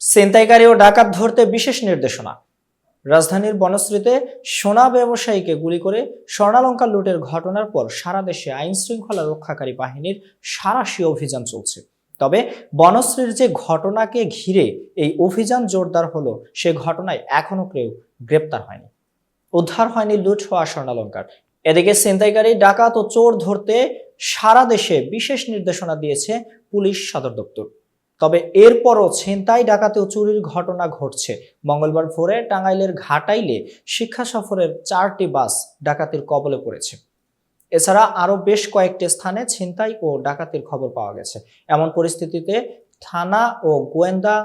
ছিনতাইকারী ও ডাকাত ধরতে বিশেষ নির্দেশনা। রাজধানীর বনশ্রীতে সোনা ব্যবসায়ীকে গুলি করে স্বর্ণালঙ্কার লুটের ঘটনার পর সারা দেশে আইন শৃঙ্খলা রক্ষাকারী বাহিনীর সারাশি অভিযান চলছে। তবে বনশ্রীর যে ঘটনাকে ঘিরে এই অভিযান জোরদার হলো, সে ঘটনায় এখনও কেউ গ্রেপ্তার হয়নি। উদ্ধার হয়নি লুট হওয়া স্বর্ণালঙ্কার। এদিকে ছিনতাইকারী ডাকাত ও চোর ধরতে সারা দেশে বিশেষ নির্দেশনা দিয়েছে পুলিশ সদর দপ্তর। তবে এরপরও ছিনতাই ডাকাতি ও চুরির ঘটনা ঘটছে। মঙ্গলবার ভোরে টাঙ্গাইলের ঘাটাইলে শিক্ষা সফরের চারটি বাস ডাকাতির কবলে পড়েছে। এছাড়া আরও বেশ কয়েকটি স্থানে ছিনতাই ও ডাকাতির খবর পাওয়া গেছে। এমন পরিস্থিতিতে থানা ও গোয়েন্দা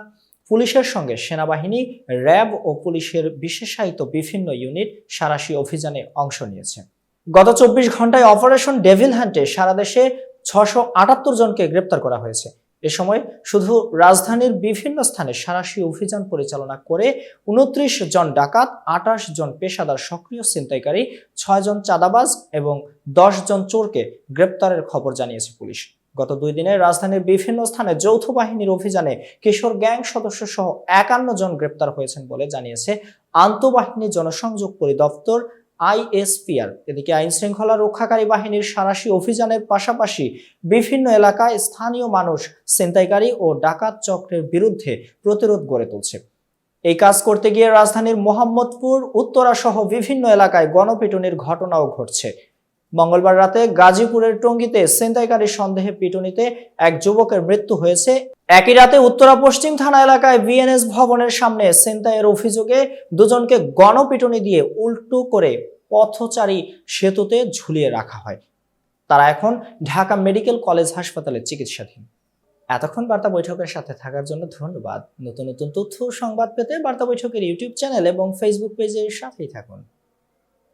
পুলিশের সঙ্গে সেনাবাহিনী, র্যাব ও পুলিশের বিশেষায়িত বিভিন্ন ইউনিট সারাশি অভিযানে অংশ নিয়েছে। গত চব্বিশ ঘন্টায় অপারেশন ডেভিল হ্যান্টে সারা দেশে ছশো আটাত্তর জনকে গ্রেপ্তার করা হয়েছে। এ সময় শুধু রাজধানীর বিভিন্ন স্থানে সারাশি অভিযান পরিচালনা করে উনত্রিশ জন ডাকাত আঠাশ জন পেশাদার সক্রিয় ছিনতাইকারী, ছয় জন চাঁদাবাজ এবং দশ জন চোরকে গ্রেপ্তারের খবর জানিয়েছে পুলিশ। গত দুই দিনে রাজধানীর বিভিন্ন স্থানে যৌথ বাহিনীর অভিযানে কিশোর গ্যাং সদস্য সহ একান্ন জন গ্রেপ্তার হয়েছেন বলে জানিয়েছে আন্তঃবাহিনী জনসংযোগ পরিদপ্তর আইএসপিআর, এদিকে আইন শৃঙ্খলা রক্ষাকারী বাহিনীর সারাশি অভিযানের পাশাপাশি বিভিন্ন এলাকায় স্থানীয় মানুষ ছিনতাইকারী ও ডাকাত চক্রের বিরুদ্ধে প্রতিরোধ গড়ে তুলছে। এই কাজ করতে গিয়ে রাজধানীর মোহাম্মদপুর, উত্তরা সহ বিভিন্ন এলাকায় গণপিটুনির ঘটনাও ঘটছে। মঙ্গলবার রাতে গাজীপুরের টঙ্গীতে ছিনতাইকারী সন্দেহে পিটুনিতে এক যুবকের মৃত্যু হয়েছে। একই রাতে উত্তরা পশ্চিম থানা এলাকায় বিএনএস ভবনের সামনে ছিনতাইয়ের অভিযোগে দুজনকে গণপিটুনি দিয়ে উল্টো করে পথচারী সেতুতে ঝুলিয়ে রাখা হয়। তারা এখন ঢাকা মেডিকেল কলেজ হাসপাতালে চিকিৎসাধীন। এতক্ষণ বার্তা বৈঠকের সাথে থাকার জন্য ধন্যবাদ। নতুন নতুন তথ্য সংবাদ পেতে বার্তা বৈঠকের ইউটিউব চ্যানেল এবং ফেসবুক পেজের সাথেই থাকুন।